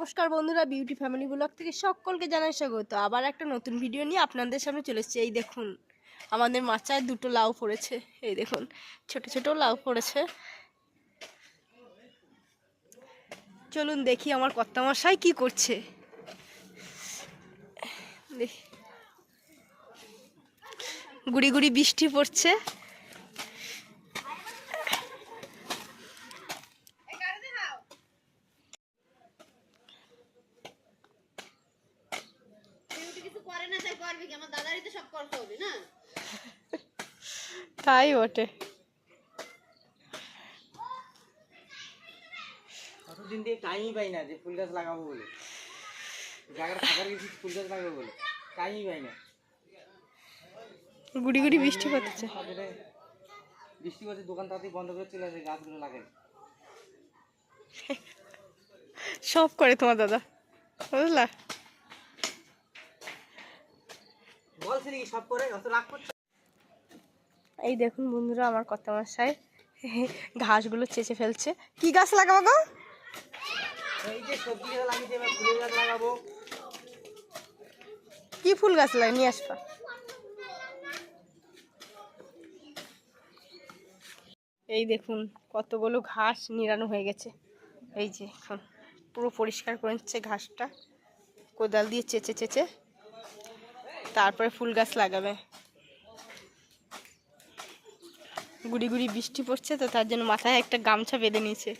নমস্কার বন্ধুরা beauty family blog থেকে সকলকে জানাই স্বাগত। আবার একটা নতুন ভিডিও নিয়ে আপনাদের সামনে চলে এসেছি। এই দেখুন, আমাদের মাচায় দুটো লাউ পড়েছে। এই দেখুন, ছোট ছোট লাউ পড়েছে। চলুন দেখি আমার কর্তামশাই কি করছে। গুড়ি গুড়ি বৃষ্টি পড়ছে বিউটি কিছু করে না তাই করবে কি আমার দাদারই তো সব করতে হবে না? তাই বটে। কতদিন দিয়ে টাইমই পাই না যে ফুল গাছ লাগাবো বলে। জায়গাটা ফাঁকা গেছি ফুল গাছ লাগাবো বলে। টাইমই পাই না। গুড়ি গুড়ি বৃষ্টি পড়ছে। বৃষ্টি পড়ছে দোকান তাড়াতাড়ি বন্ধ করে চলে আসে গাছগুলো লাগাই। সব করে তোমার দাদা বুঝলা? এই দেখুন বন্ধুরা আমার কত মশাই ঘাসগুলো চেঁচে ফেলছে। কি গাছ লাগাবো গো? এই যে সবজি গাছ ফুলের লাগাবো। কি ফুল গাছ লাগে নিয়ে আসবা। এই দেখুন কতগুলো ঘাস নিরানো হয়ে গেছে। এই যে এখন পুরো পরিষ্কার করে নিচ্ছে ঘাসটা। কোদাল দিয়ে চেঁচে চেঁচে। তারপরে ফুল গাছ লাগাবে। গুড়ি গুড়ি বৃষ্টি পড়ছে তো তার জন্য মাথায় একটা গামছা বেঁধে নিয়েছে।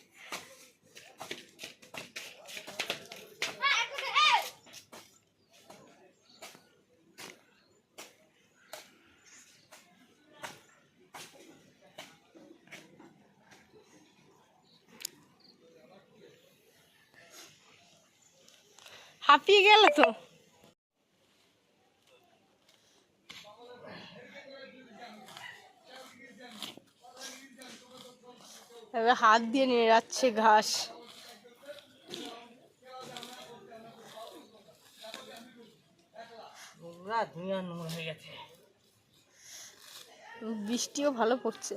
হাঁপিয়ে গেল তো? এবার হাত দিয়ে নিয়ে যাচ্ছে ঘাস। হয়ে বৃষ্টিও ভালো পড়ছে।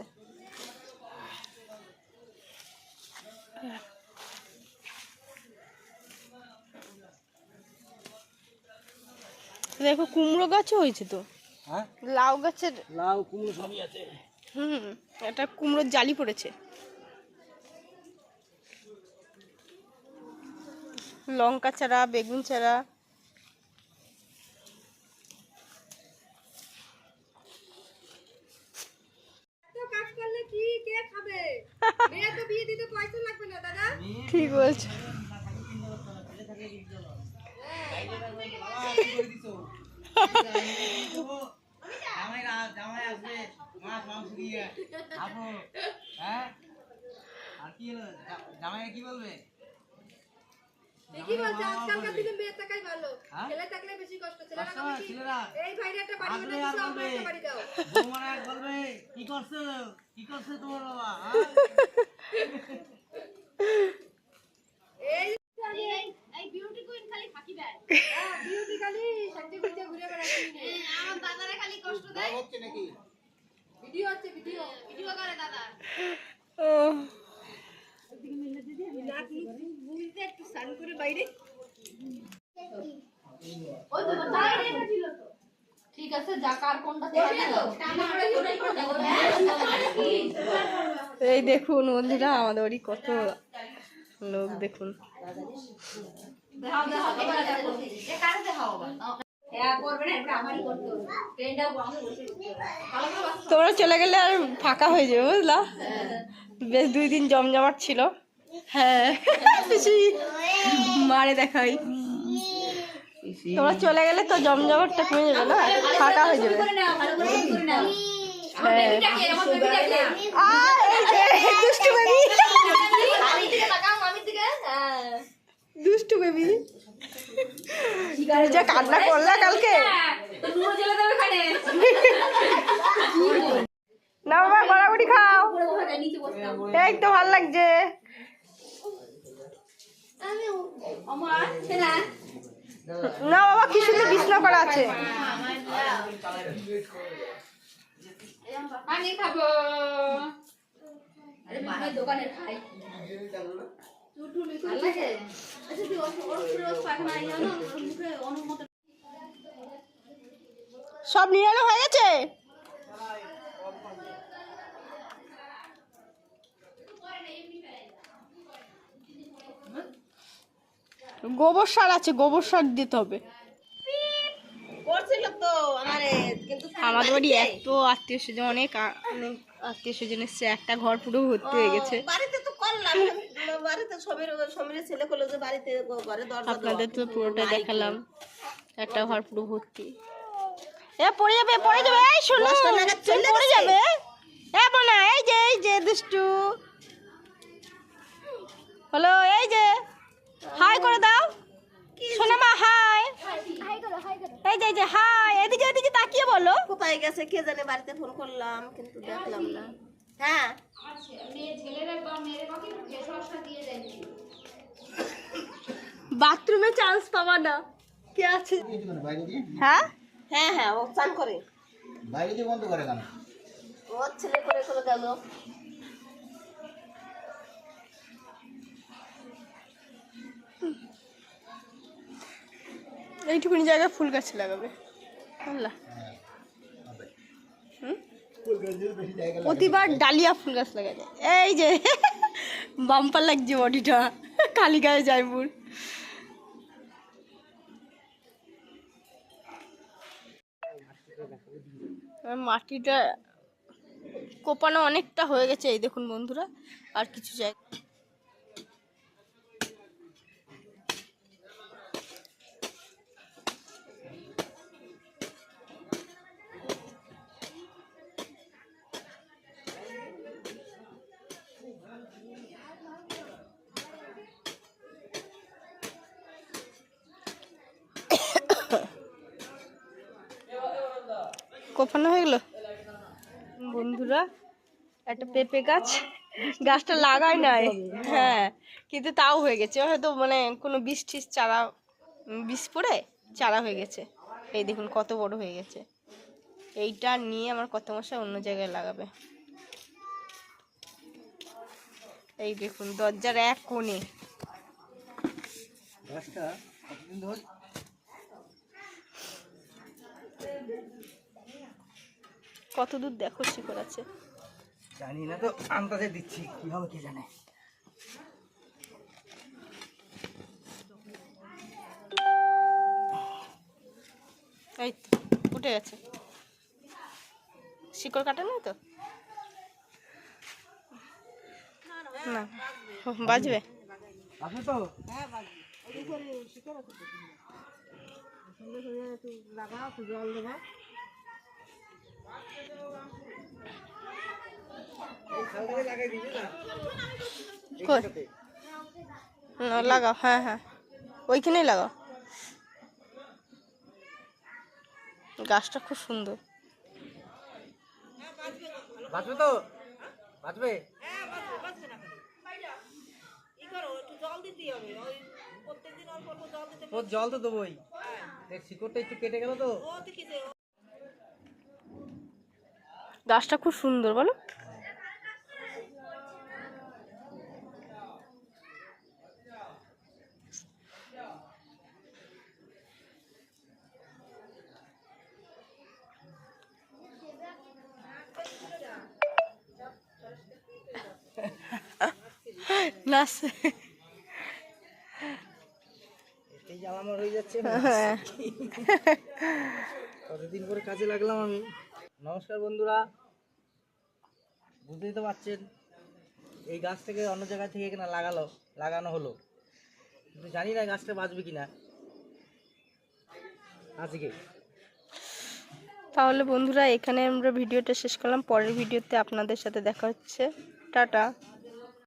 দেখো কুমড়ো গাছও হয়েছে তো? হ্যাঁ? লাউ গাছের লাউ কুমড়ো সবই আছে। হুম একটা কুমড়োর জালি পড়েছে। লঙ্কা চারা বেগুন চারা কাজ করলে কি কে খাবে? মেয়ে তো বিয়ে দিতে পয়সা লাগবে না দাদা। ঠিক বলছো। জামাই রা- জামাই আসবে মাছ মাংস দিয়ে খাব হ্যাঁ? আর কি হলো? জামাই কি বলবে? কি বলছে আজকালকার দিনে মেয়ে থাকাই ভালো। হ্যাঁ? ছেলে থাকলে বেশি কষ্ট ছেলে কষ্ট থাকলে হয়, কি ছেলেরা এই ভাইরে একটা বাড়ি আসবে দিছো আমার একটা বাড়ি দাও। বৌমারা বলবে কি করছ? কি করছ তোমার বাবা হ্যাঁ? এই এই বিউটি কুইন খালি ফাঁকি দেয়। হ্যাঁ, বিউটি খালি সাথে ঘুরতে ঘুরে বেড়াচ্ছি। আমার দাদারা খালি কষ্ট দেয়। ভিডিও হচ্ছে ভিডিও। ভিডিও করে দাদা। ও। করে বাইরে। ওই তো বাইরে ছিল তো। ঠিক আছে যা কার কোনটা এই দেখুন বন্ধুরা আমাদের বাড়ি কত লোক দেখুন। হ্যাঁ তোমরা চলে গেলে আর ফাঁকা হয়ে যাবে বুঝলা? বেশ দুই দিন জমজমাট ছিল। হ্যাঁ। মারে দেখাই। তোমরা চলে গেলে তো জমজমাটটা কমে যাবে না? ফাঁকা হয়ে যাবে। হ্যাঁ। দুষ্টু বেবি। করলা কালকে। না খাও। এই তো ভালো লাগছে। না বাবা কি সুন্দর বিছনা করা আছে? পানি খাব। আরে বাবার দোকানে খাই। ভালো লাগে আচ্ছা তুই গোবর সার আছে গোবর সার দিতে হবে। করছিল তো আমার কিন্তু আমাদের বাড়ি এত আত্মীয় স্বজন অনেক অনেক আত্মীয় স্বজন এসছে একটা ঘর পুরো ভর্তি হয়ে গেছে। বাড়িতে তো করলাম। বাড়িতে সমীর সমীরের ছেলে করল যে বাড়িতে ঘরে দরজা আপনাদের তো পুরোটা দেখালাম। একটা ঘর পুরো ভর্তি। এ পড়ে যাবে পড়ে যাবে এই শোনো পড়ে যাবে। এ বোনা এই যে এই যে দুষ্টু। হলো এই যে। হাই করে দাও। শোনো মা হাই এই যে এই যে হাই এদিকে এদিকে তাকিয়ে বলো। কোথায় গেছে কে জানে বাড়িতে ফোন করলাম কিন্তু দেখলাম না। হ্যাঁ? বাথরুমে চান্স পাবা না। কে আছে? হ্যাঁ? হ্যাঁ হ্যাঁ ও চান করে। বাইরে দিয়ে বন্ধ করে কেন? ওর ছেলে করে করে গেল। এইটুকুনি জায়গায় ফুল গাছ লাগাবে? প্রতিবার ডালিয়া ফুল গাছ লাগা যায় এই যে, বাম্পার লাগছে বডিটা। কালী গায়ে জয়পুর মাটিটা কোপানো অনেকটা হয়ে গেছে, এই দেখুন বন্ধুরা, আর কিছু জায়গা কোপানো হয়ে গেল? বন্ধুরা, একটা পেঁপে গাছ। গাছটা লাগাই নাই। হ্যাঁ কিন্তু তাও হয়ে গেছে। হয়তো মানে কোনো বিষ টিস চারা বিষ পড়ে, চারা হয়ে গেছে। এই দেখুন, কত বড় হয়ে গেছে। এইটা নিয়ে আমার কত মশাই অন্য জায়গায় লাগাবে। এই দেখুন, দরজার এক কোণে। গাছটা কত দূর দেখো শিকড় আছে? জানি না তো আন্দাজে দিচ্ছি কি হবে কে জানে। এই তো উঠে গেছে। শিকড় কাটে না তো? না বাজবে। তো? লাগাই দিবি না কই না, লাগাও হ্যাঁ হ্যাঁ। ওইখানেই লাগাও। গাছটা খুব সুন্দর। বাঁচবে তো? বাঁচবে? জল তো দেবোই। দেখ শিকড়টা একটু কেটে গেল তো। গাছটা খুব সুন্দর বলো। নাচ। জ্বালানো হয়ে যাচ্ছে হ্যাঁ। কতদিন পরে কাজে লাগলাম আমি। নমস্কার বন্ধুরা। বুঝতেই তো পারছেন, এই গাছ থেকে অন্য জায়গা থেকে কিনা লাগালো, লাগানো হলো। কিন্তু জানি না গাছটা বাঁচবে কিনা। আজকে। তাহলে বন্ধুরা, এখানে আমরা ভিডিওটা শেষ করলাম। পরের ভিডিওতে আপনাদের সাথে দেখা হচ্ছে। টাটা।